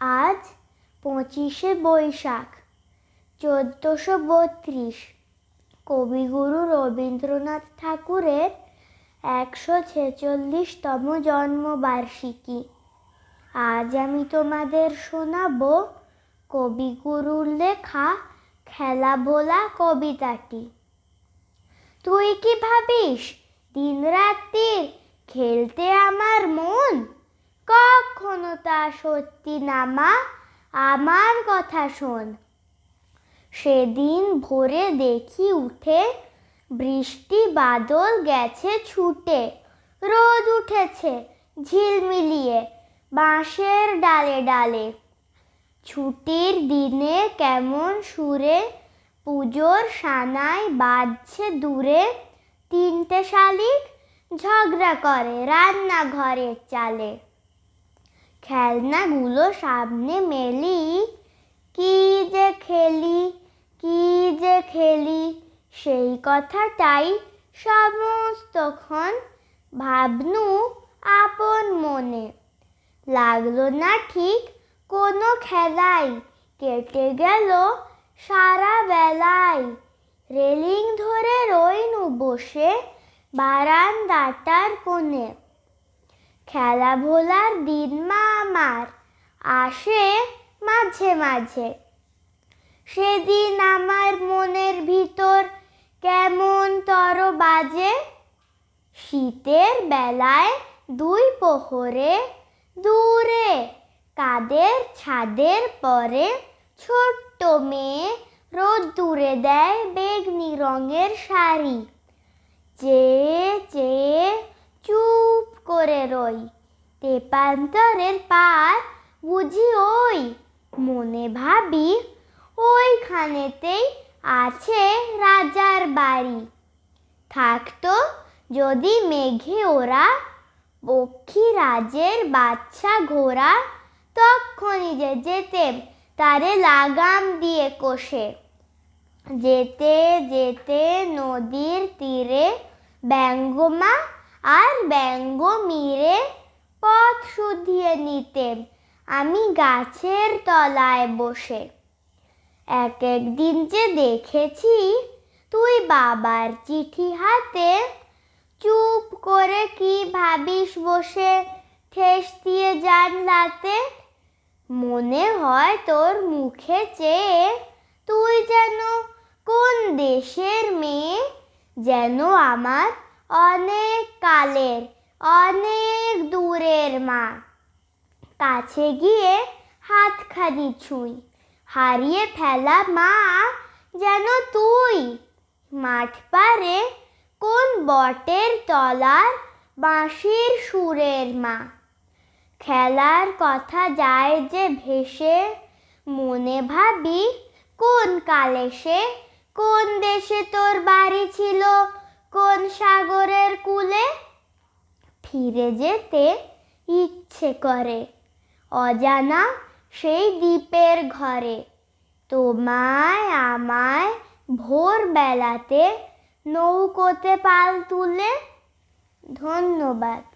আজ পঁচিশে বৈশাখ, চোদ্দোশো বত্রিশ। কবিগুরু রবীন্দ্রনাথ ঠাকুরের একশো ছেচল্লিশতম জন্মবার্ষিকী। আজ আমি তোমাদের শোনাবো কবিগুরুর লেখা খেলা ভোলা কবিতাটি। তুই কি ভাবিস দিন রাত্রি খেলতে আমার মন? কখনো তা সত্যি না, মা। আমার কথা শোন। সেদিন ভোরে দেখি উঠে বৃষ্টি বাদল গেছে ছুটে। রোদ উঠেছে ঝিলমিলিয়ে বাঁশের ডালে ডালে। ছুটির দিনে কেমন সুরে পুজোর সানায় বাজছে দূরে। তিনটে শালিক ঝগড়া করে রান্নাঘরের চালে। খেলনাগুলো সামনে মেলি। কি যে খেলি, কি যে খেলি, সেই কথাটাই সমস্তক্ষণ ভাবনু আপন মনে। লাগল না ঠিক কোনো খেলাই, কেটে গেল সারা বেলায় রেলিং ধরে রইনু বসে বারান্দাটার কোণে। খেলা ভোলার দিন মা আমার আসে মাঝে মাঝে। সেদিন আমার মনের ভিতর কেমন তর বাজে শীতের বেলায় দুই পোহরে দূরে, কাদের ছাদের পরে ছোট্ট মেয়ে রোদ দূরে দেয় বেগনি রঙের শাড়ি। চেয়ে চেয়ে চুপ করে রই। তেপান্তরের পার বুঝি ওই, মনে ভাবি ওইখানেতেই আছে রাজার বাড়ি। থাকতো যদি মেঘে ওরা পক্ষী রাজের বাচ্চা ঘোড়া, তক্ষণি যে যেতে তারে লাগাম দিয়ে কষে। যেতে যেতে নদীর তীরে ব্যঙ্গমা আর ব্যঙ্গ মিরে পথ শুধিয়ে নিতেম আমি গাছের তলায় বসে। এক একদিন যে দেখেছি তুই বাবার চিঠি হাতে, চুপ করে কি ভাবিস বসে ঠেস দিয়ে জানলাতে? মনে হয় তোর মুখে চেয়ে তুই যেন কোন দেশের মেয়ে, যেন আমার অনেক কালের অনেক দূরের মা। কাছে গিয়ে হাতখানি ছুঁই। হারিয়ে ফেলা মা, যেন তুই মাঠ পারে কোন বটের তলার বাঁশির সুরের মা। খেলার কথা যায় যে ভেসে, মনে ভাবি কোন কালে সে কোন দেশে তোর বাড়ি ছিল কোন সাগরের কূলে ফিরে যেতে ইচ্ছে করে। অজানা সেই দ্বীপের ঘরে। তোমায় আমায় ভোরবেলাতে নৌকোতে পাল তুলে ধন্যবাদ।